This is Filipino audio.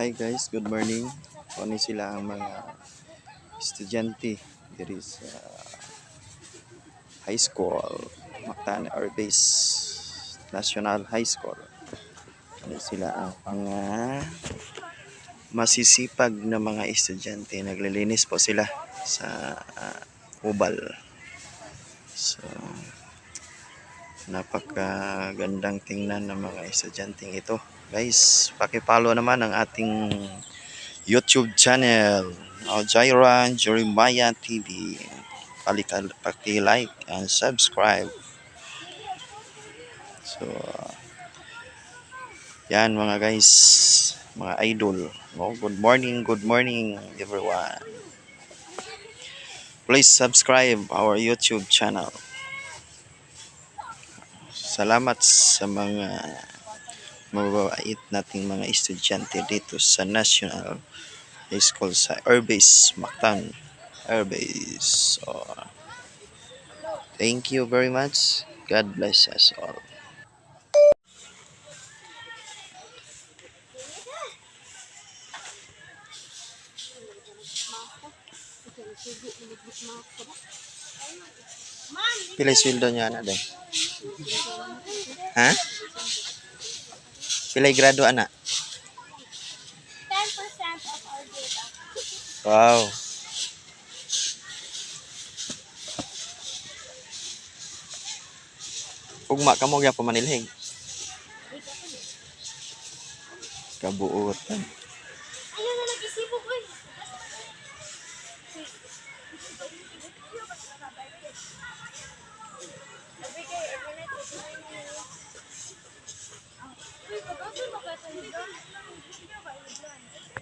Hi guys, good morning. Kani sila ang mga estudyante diri sa high school, Mactan Air Base National High School. Kani sila ang mga masisipag na mga estudyante. Naglilinis po sila sa ah, ubal. So, napakagandang tingnan ng mga estudyanteng ito. Guys, paki-follow naman ang ating YouTube channel, Jairan Jeremiah TV. Paki-like and subscribe. So, yan mga guys, mga idol. Oh, good morning, good morning everyone. Please subscribe our YouTube channel. Salamat sa mga mababait nating mga estudyante dito sa National High School sa Airbase, Mactan Airbase. So, thank you very much. God bless us all. Pila sweldo niya na day? Ha? Pila grado ana? 10% of our data. Wow. Ugma ka mo gyud pa manilhig. Kabuotan. 你刚刚吃了你不是又这个